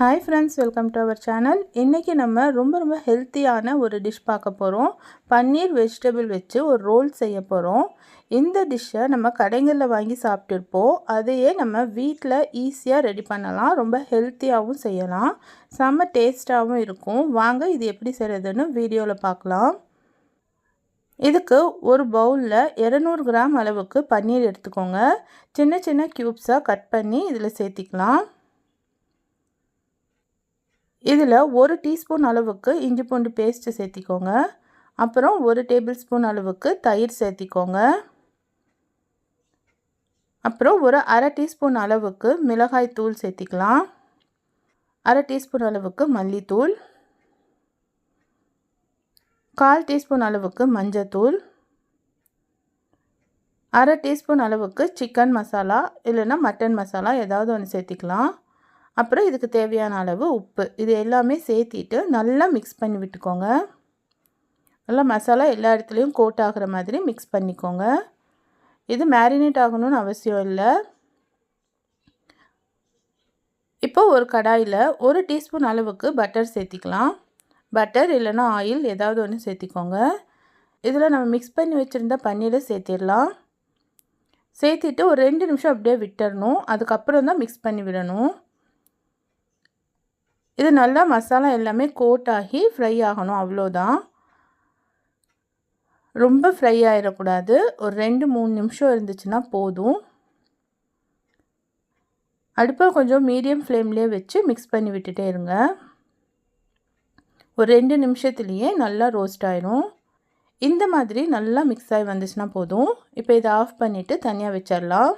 Hi friends welcome to our channel இன்றைக்கி நம்ம ரொம்ப ரொம்ப ஹெல்த்தியான ஒரு டிஷ் பார்க்க போகிறோம் பன்னீர் வெஜிடபிள் வச்சு ஒரு ரோல் செய்ய போகிறோம் இந்த டிஷ்ஷை நம்ம கடைகளில் வாங்கி சாப்பிட்டுருப்போம். அதையே நம்ம வீட்டில் ஈஸியாக ரெடி பண்ணலாம். ரொம்ப ஹெல்த்தியாகவும் செய்யலாம். செம்ம டேஸ்ட்டாகவும் இருக்கும். வாங்க இது எப்படி செய்கிறதுன்னு வீடியோவில் பார்க்கலாம். இதுக்கு ஒரு பவுலில் இரநூறு கிராம் அளவுக்கு பன்னீர் எடுத்துக்கோங்க. சின்ன சின்ன க்யூப்ஸாக கட் பண்ணி இதில் சேர்த்திக்கலாம். இதில் ஒரு டீஸ்பூன் அளவுக்கு இஞ்சி பூண்டு பேஸ்ட்டு சேர்த்திக்கோங்க. அப்புறம் ஒரு டேபிள் ஸ்பூன் அளவுக்கு தயிர் சேர்த்திக்கோங்க. அப்புறம் ஒரு அரை டீஸ்பூன் அளவுக்கு மிளகாய் தூள் சேர்த்திக்கலாம். அரை டீஸ்பூன் அளவுக்கு மல்லித்தூள். கால் டீஸ்பூன் அளவுக்கு மஞ்சத்தூள். அரை டீஸ்பூன் அளவுக்கு சிக்கன் மசாலா இல்லைன்னா மட்டன் மசாலா ஏதாவது ஒன்று சேர்த்திக்கலாம். அப்புறம் இதுக்கு தேவையான அளவு உப்பு. இது எல்லாமே சேர்த்திட்டு நல்லா மிக்ஸ் பண்ணி விட்டுக்கோங்க. நல்லா மசாலா எல்லா இடத்துலையும் கோட் ஆகிற மாதிரி மிக்ஸ் பண்ணிக்கோங்க. இது மேரினேட் ஆகணும்னு அவசியம் இல்லை. இப்போ ஒரு கடாயில் ஒரு டீஸ்பூன் அளவுக்கு பட்டர் சேர்த்திக்கலாம். பட்டர் இல்லைன்னா ஆயில் ஏதாவது ஒன்று சேர்த்திக்கோங்க. இதில் நம்ம மிக்ஸ் பண்ணி வச்சுருந்த பன்னீரை சேர்த்திடலாம். சேர்த்திட்டு ஒரு ரெண்டு நிமிஷம் அப்படியே விட்டுறணும். அதுக்கப்புறம் தான் மிக்ஸ் பண்ணி விடணும். இது நல்லா மசாலா எல்லாமே கோட் ஆகி ஃப்ரை ஆகணும் அவ்வளோதான். ரொம்ப ஃப்ரை ஆகிடக்கூடாது ஒரு ரெண்டு மூணு நிமிஷம் இருந்துச்சுன்னா போதும். அடுப்பை கொஞ்சம் மீடியம் ஃப்ளேம்லேயே வச்சு மிக்ஸ் பண்ணி விட்டுட்டே இருங்க. ஒரு ரெண்டு நிமிஷத்துலேயே நல்லா ரோஸ்ட் ஆயிரும். இந்த மாதிரி நல்லா மிக்ஸ் ஆகி வந்துச்சுன்னா போதும். இப்போ இதை ஆஃப் பண்ணிவிட்டு தனியாக வச்சிடலாம்.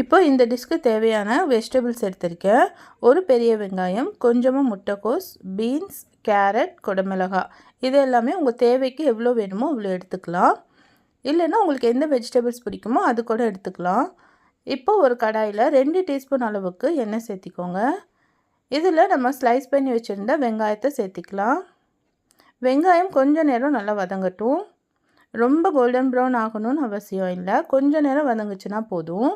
இப்போ இந்த டிஷ்க்கு தேவையான வெஜிடபிள்ஸ் எடுத்திருக்கேன். ஒரு பெரிய வெங்காயம் கொஞ்சமாக முட்டைக்கோஸ் பீன்ஸ் கேரட் குடமிளகா இது எல்லாமே உங்கள் தேவைக்கு எவ்வளோ வேணுமோ அவ்வளோ எடுத்துக்கலாம். இல்லைன்னா உங்களுக்கு எந்த வெஜிடபிள்ஸ் பிடிக்குமோ அது கூட எடுத்துக்கலாம். இப்போ ஒரு கடாயில் ரெண்டு டீஸ்பூன் அளவுக்கு எண்ணெய் சேர்த்திக்கோங்க. இதில் நம்ம ஸ்லைஸ் பண்ணி வச்சுருந்த வெங்காயத்தை சேர்த்திக்கலாம். வெங்காயம் கொஞ்சம் நேரம் நல்லா வதங்கட்டும். ரொம்ப கோல்டன் ப்ரௌன் ஆகணும்னு அவசியம் இல்லை. கொஞ்சம் நேரம் வதங்குச்சுன்னா போதும்.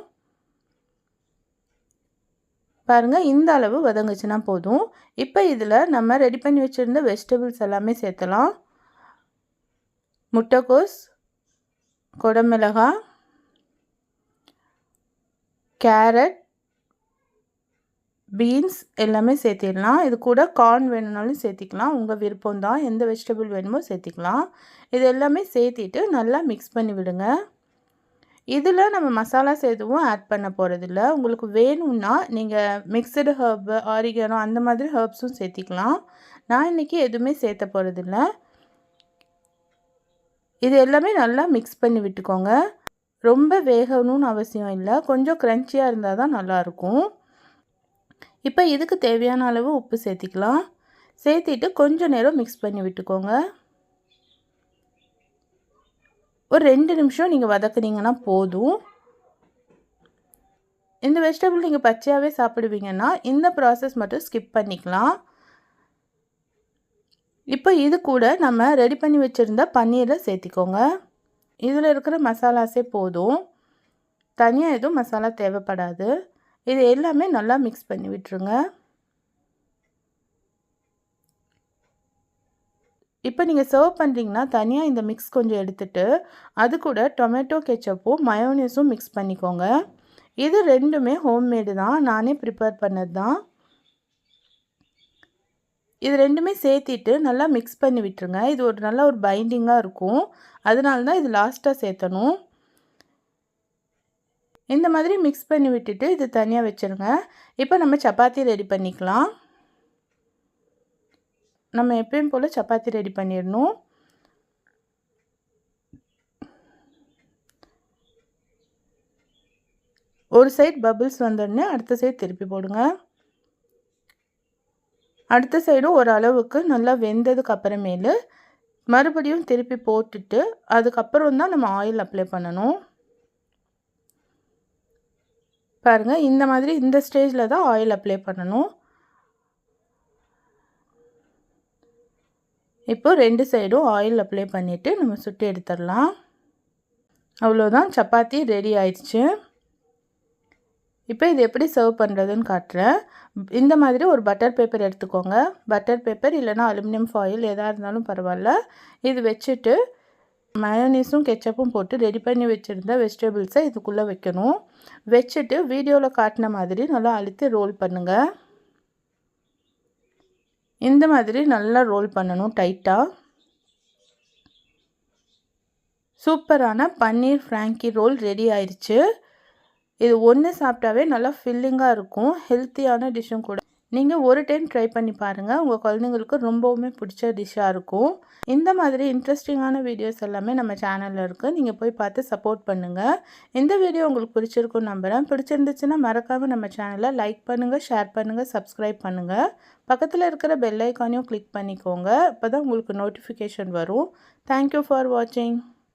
பாருங்கள் இந்த அளவு வதங்குச்சுன்னா போதும். இப்போ இதில் நம்ம ரெடி பண்ணி வச்சுருந்த வெஜிடபிள்ஸ் எல்லாமே சேர்த்தலாம். முட்டைக்கோஸ் குடமிளகாய் கேரட் பீன்ஸ் எல்லாமே சேர்த்திடலாம். இது கூட கார்ன் வேணும்னாலும் சேர்த்திக்கலாம். உங்கள் விருப்பம் தான் எந்த வெஜிடபிள் வேணுமோ சேர்த்திக்கலாம். இது எல்லாமே சேர்த்திட்டு நல்லா மிக்ஸ் பண்ணி விடுங்க. இதில் நம்ம மசாலாஸ் எதுவும் ஆட் பண்ண போகிறதில்ல உங்களுக்கு வேணும்னா நீங்கள் மிக்சடு ஹர்பு ஆரிகனோ அந்த மாதிரி ஹர்ப்ஸும் சேர்த்திக்கலாம். நான் இன்றைக்கி எதுவுமே சேர்த்த போகிறதில்ல இது எல்லாமே நல்லா மிக்ஸ் பண்ணி விட்டுக்கோங்க. ரொம்ப வேகணும்னு அவசியம் இல்லை. கொஞ்சம் க்ரன்ச்சியாக இருந்தால் தான் நல்லாயிருக்கும். இப்போ இதுக்கு தேவையான அளவு உப்பு சேர்த்திக்கலாம். சேர்த்திட்டு கொஞ்சம் நேரம் மிக்ஸ் பண்ணி விட்டுக்கோங்க. ஒரு ரெண்டு நிமிஷம் நீங்கள் வதக்குனீங்கன்னா போதும். இந்த வெஜிடபிள் நீங்கள் பச்சையாகவே சாப்பிடுவீங்கன்னா இந்த ப்ராசஸ் மட்டும் ஸ்கிப் பண்ணிக்கலாம். இப்போ இது கூட நம்ம ரெடி பண்ணி வச்சுருந்த பன்னீரை சேர்த்திக்கோங்க. இதில் இருக்கிற மசாலாஸே போதும். தனியாக எதுவும் மசாலா தேவைப்படாது. இது எல்லாமே நல்லா மிக்ஸ் பண்ணி விட்டுருங்க. இப்போ நீங்கள் சர்வ் பண்ணுறீங்கன்னா தனியாக இந்த மிக்ஸ் கொஞ்சம் எடுத்துகிட்டு அது கூட டொமேட்டோ கெச்சப்பும் மயோனீஸும் மிக்ஸ் பண்ணிக்கோங்க. இது ரெண்டுமே ஹோம்மேடு தான். நானே ப்ரிப்பேர் பண்ணது தான். இது ரெண்டுமே சேர்த்திட்டு நல்லா மிக்ஸ் பண்ணி விட்டுருங்க. இது ஒரு நல்ல ஒரு பைண்டிங்காக இருக்கும். அதனால தான் இது லாஸ்ட்டாக சேர்த்தணும். இந்த மாதிரி மிக்ஸ் பண்ணி விட்டுட்டு இது தனியாக வச்சுருங்க. இப்போ நம்ம சப்பாத்தி ரெடி பண்ணிக்கலாம். நம்ம எப்பயும் போல் சப்பாத்தி ரெடி பண்ணிடணும். ஒரு சைட் பபிள்ஸ் வந்தோடனே அடுத்த சைடு திருப்பி போடுங்க. அடுத்த சைடும் ஒரு அளவுக்கு நல்லா வெந்ததுக்கு அப்புறமேலு மறுபடியும் திருப்பி போட்டுட்டு அதுக்கப்புறம் தான் நம்ம ஆயில் அப்ளை பண்ணணும். பாருங்கள் இந்த மாதிரி இந்த ஸ்டேஜில் தான் ஆயில் அப்ளை பண்ணணும். இப்போது ரெண்டு சைடும் ஆயில் அப்ளை பண்ணிவிட்டு நம்ம சுட்டு எடுத்துடலாம். அவ்வளோதான் சப்பாத்தி ரெடி ஆயிடுச்சு. இப்போ இது எப்படி சர்வ் பண்ணுறதுன்னு காட்டுறேன். இந்த மாதிரி ஒரு பட்டர் பேப்பர் எடுத்துக்கோங்க. பட்டர் பேப்பர் இல்லைனா அலுமினியம் ஃபாயில் எதாக இருந்தாலும் பரவாயில்ல. இது வச்சுட்டு மயோனீஸும் கெச்சப்பும் போட்டு ரெடி பண்ணி வச்சுருந்த வெஜிடபிள்ஸை இதுக்குள்ளே வைக்கணும். வச்சுட்டு வீடியோவில் காட்டின மாதிரி நல்லா அழுத்தி ரோல் பண்ணுங்கள் இந்த மாதிரி நல்லா ரோல் பண்ணணும் டைட்டாக சூப்பரான பன்னீர் ஃப்ராங்கி ரோல் ரெடி ஆயிடுச்சு இது ஒன்று சாப்பிட்டாவே நல்லா ஃபில்லிங்காக இருக்கும். ஹெல்த்தியான டிஷ்ஷும் கூட. நீங்கள் ஒரு டைம் ட்ரை பண்ணி பாருங்கள் உங்கள் குழந்தைங்களுக்கு ரொம்பவுமே பிடிச்ச டிஷ்ஷாக இருக்கும். இந்த மாதிரி இன்ட்ரெஸ்டிங்கான வீடியோஸ் எல்லாமே நம்ம சேனலில் இருக்குது நீங்கள் போய் பார்த்து சப்போர்ட் பண்ணுங்கள் இந்த வீடியோ உங்களுக்கு பிடிச்சிருக்கும் நம்புகிறேன் பிடிச்சிருந்துச்சுன்னா மறக்காமல் நம்ம சேனலை லைக் பண்ணுங்கள் ஷேர் பண்ணுங்கள் சப்ஸ்கிரைப் பண்ணுங்கள் பக்கத்தில் இருக்கிற பெல் ஐக்கானையும் கிளிக் பண்ணிக்கோங்க. அப்போ தான் உங்களுக்கு நோட்டிஃபிகேஷன் வரும். தேங்க்யூ ஃபார் வாட்சிங்